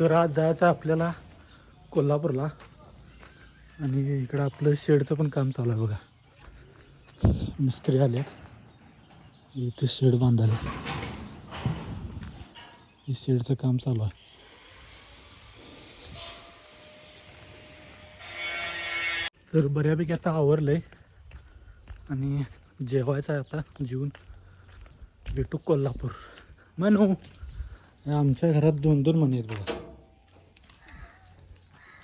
तर आज जायचं आहे आपल्याला कोल्हापूरला. आणि इकडं आपलं शेडचं पण काम चालू आहे बघा. मिस्त्री आले इथे शेड बांधायला. हे शेडचं काम चालू आहे. तर बऱ्यापैकी आता आवरलंय. आणि जेवायचं आहे आता जेवून भेटू कोल्हापूर. म्हणू आमच्या घरात दोन दोन म्हणे आहेत बघा.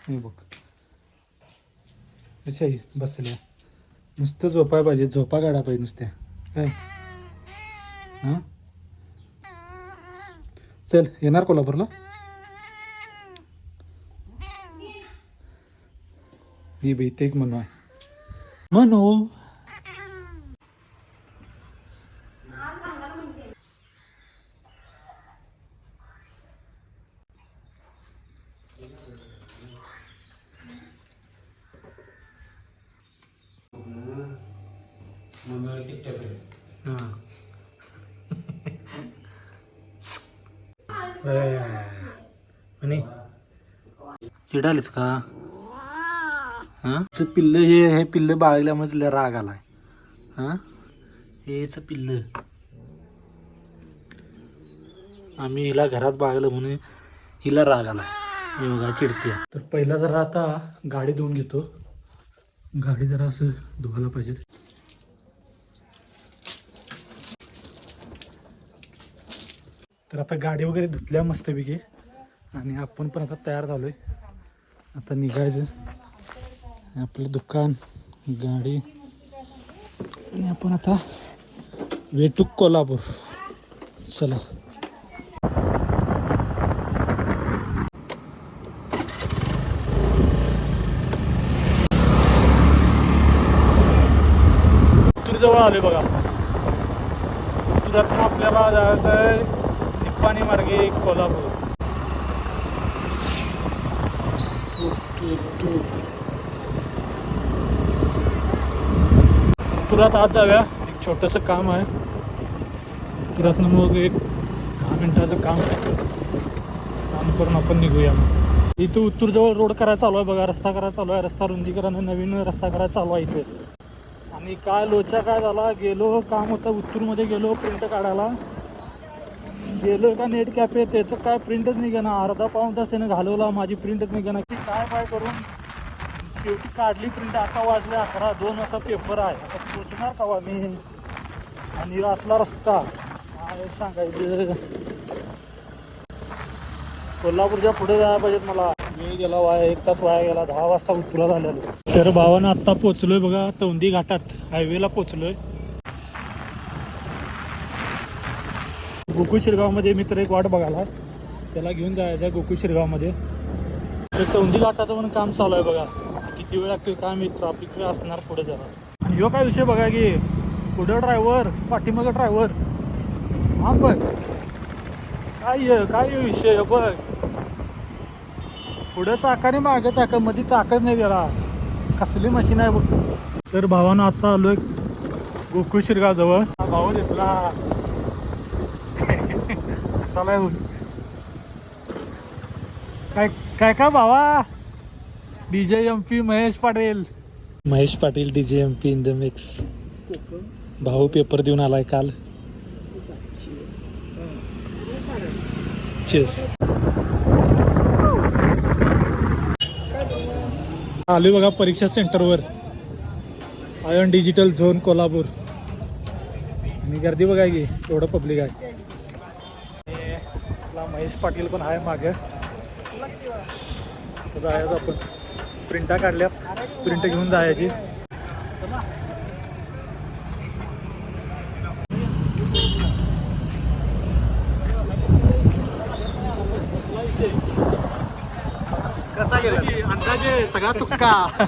हे बघ. अशा बसल्या नुसतं झोपाय पाहिजे झोपा काढा पाहिजे नुसत्या. काय हां? चल येणार कोल्हापूरला? ही बाई ते एक म्हणू आहे. म्हणू आणि चिडालीस का? हां? पिल्ल हे हे पिल्ल बाळगल्यामुळे तुला राग आलाय. हां? हेच पिल्ल. आम्ही हिला घरात बाळगलं म्हणून हिला राग आला हे बघा चिडते तर पहिला जरा आता गाडी धुवून घेतो. गाडी जरा असं धुवायला पाहिजे. तर आता गाडी वगैरे धुतल्या मस्तपैकी. आणि आपण पण आता तयार झालोय. आता निघायचं. आपलं दुकान गाडी. आणि आपण आता वेटू कोल्हापूर. चला. जवळ आले बघा. तुझ्यातून आपल्याला जायचं आहे निप्पाणी मार्गे कोल्हापूर. तुरात आज जाऊया. एक छोटंसं काम आहे. तुरातनं मग एक दहा मिनिटाचं काम आहे. काम करून आपण निघूया मग. इथं उत्तूरजवळ रोड करायला चालू आहे बघा. रस्ता करायला चालू आहे. रस्ता रुंदीकरण नवीन रस्ता करायला चालू आहे इथे. आणि काय लोचा काय झाला? गेलो काम होतं. उत्तूरमध्ये गेलो प्रिंट काढायला. गेलो का नेट कॅफे त्याचं काय प्रिंटच नाही ना अर्धा पाऊन तास त्याने घालवला माझी प्रिंटच नाही ना की काय काय करून शेवटी काढली प्रिंट आता वाजले अकरा दोन वाजता पेपर आहे. आता पोचणार का मी? आणि असला रस्ता. काय सांगायचं? कोल्हापूरच्या पुढे जायला पाहिजेत मला. मी गेला वाया एक तास वाया गेला. दहा वाजता उत्तुला झालेलो. तर भावानं आत्ता पोचलोय बघा तौंदी घाटात. हायवेला पोचलोय. गोकुळ शिरगावमध्ये मित्र एक वाट बघायला. त्याला घेऊन जायचं आहे गोकुळ शिरगावमध्ये. तर तौंदी घाटाचं पण काम चालू आहे बघा. किती वेळ काय मी ट्रॉफिक असणार पुढे जरा. आणि ह्यो काय विषय बघा की पुढं ड्रायव्हर पाठीमागं ड्रायव्हर हा बघ. काय काय विषय आहे बघ. पुढं चाकाने मागं चाका मध्ये चाकच नाही त्याला कसली मशीन आहे बघ. तर भावानं आता आलो गोकुळ शिरगाव जवळ. हा भाऊ दिसला. काय काय का भावा? DJ M P Mahesh Patil. Mahesh Patil DJ M P in the mix. भाऊ पेपर देऊन आलाय काल. चेस आलोय बघा परीक्षा सेंटरवर. ION digital zone Kolhapur. आणि गर्दी बघा की एवढं पब्लिक आहे. आपला महेश पाटील पण आहे मागे. जायचं आपण प्रिंटा काढल्यात प्रिंट घेऊन जायची. कसा गेला? अंदाजे सगळा तुक्का.